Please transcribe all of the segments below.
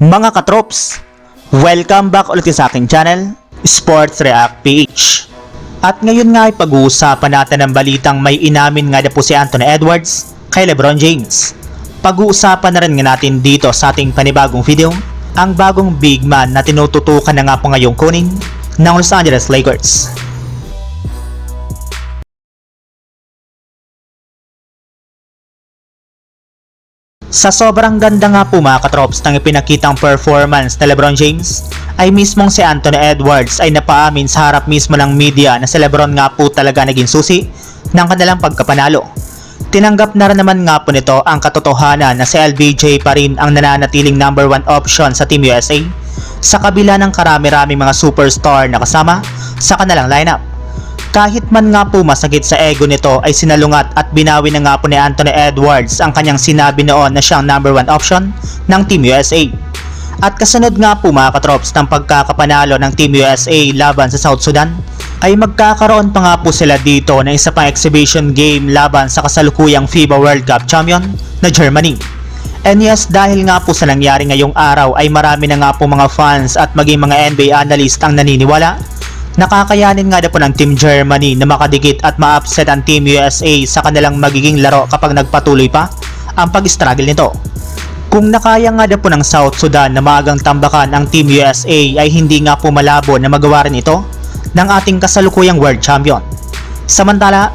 Mga katrops, welcome back ulit sa aking channel, Sports React PH. At ngayon nga ay pag-uusapan natin ang balitang may inamin nga na po si Anthony Edwards kay Lebron James. Pag-uusapan na rin nga natin dito sa ating panibagong video, ang bagong big man na tinututukan na nga po ngayong kunin ng Los Angeles Lakers. Sa sobrang ganda nga po mga katrops ng ipinakitang performance na Lebron James, ay mismong si Anthony Edwards ay napaamin sa harap mismo ng media na si Lebron nga po talaga naging susi ng kanilang pagkapanalo. Tinanggap na rin naman nga po nito ang katotohanan na si LBJ pa rin ang nananatiling number one option sa Team USA sa kabila ng karami-raming mga superstar na kasama sa kanilang lineup. Kahit man nga po masakit sa ego nito ay sinalungat at binawi na nga po ni Anthony Edwards ang kanyang sinabi noon na siyang number one option ng Team USA. At kasunod nga po mga katrops ng pagkakapanalo ng Team USA laban sa South Sudan ay magkakaroon pa nga po sila dito ng isa pang exhibition game laban sa kasalukuyang FIBA World Cup champion na Germany. And yes, dahil nga po sa nangyari ngayong araw ay marami na nga po mga fans at maging mga NBA analyst ang naniniwala Nakakayanin nga na po ng Team Germany na makadikit at ma-upset ang Team USA sa kanilang magiging laro kapag nagpatuloy pa ang pag-struggle nito. Kung nakaya nga na po ng South Sudan na maagang tambakan ang Team USA ay hindi nga po malabo na magawa rin ito ng ating kasalukuyang World Champion. Samantala,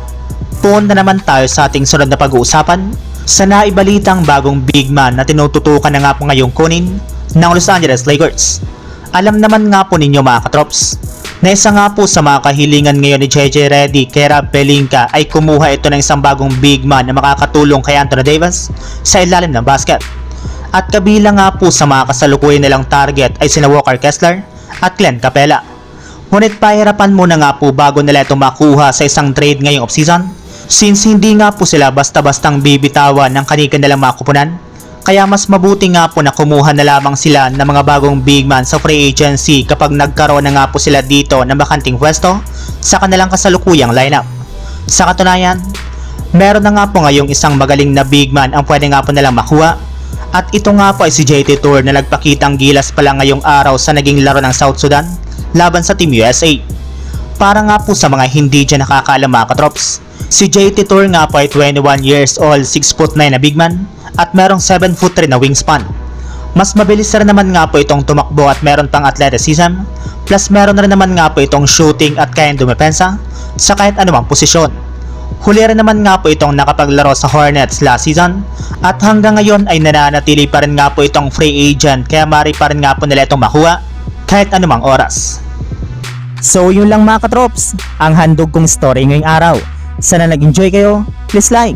punta naman tayo sa ating sunod na pag-uusapan sa naibalitang bagong big man na tinututukan na nga po ngayong kunin ng Los Angeles Lakers. Alam naman nga po ninyo mga katrops, na isa nga po sa mga kahilingan ngayon ni JJ Reddy kay Rob Pelinka ay kumuha ito ng isang bagong big man na makakatulong kay Anthony Davis sa ilalim ng basket. At kabilang nga po sa mga kasalukuyan nilang target ay sina Walker Kessler at Glenn Capella. Ngunit pahirapan muna nga po bago nila ito makuha sa isang trade ngayong offseason since hindi nga po sila basta-bastang bibitawan ng kanika nilang mga kupunan kaya mas mabuti nga po na kumuha na lamang sila ng mga bagong big man sa free agency kapag nagkaroon na nga po sila dito ng bakanting pwesto sa kanilang kasalukuyang lineup. Sa katunayan, meron na nga po ngayong isang magaling na big man ang pwede nga po nilang makuha at ito nga po ay si JT Tour na nagpakitang gilas pala ngayong araw sa naging laro ng South Sudan laban sa Team USA. Para nga po sa mga hindi dyan nakakaalam mga katrops, si JT Tour nga po ay 21 years old, 6 foot 9 na big man at merong 7 foot 3 na wingspan. Mas mabilis rin naman nga po itong tumakbo at meron pang athleticism, plus meron rin naman nga po itong shooting at kayang dumepensa sa kahit anumang posisyon. Huli rin naman nga po itong nakapaglaro sa Hornets last season at hanggang ngayon ay nananatili pa rin nga po itong free agent kaya mari pa rin nga po nila itong makuha kahit anumang oras. So yun lang mga katrops, ang handog kong story ngayong araw. Sana nag-enjoy kayo, please like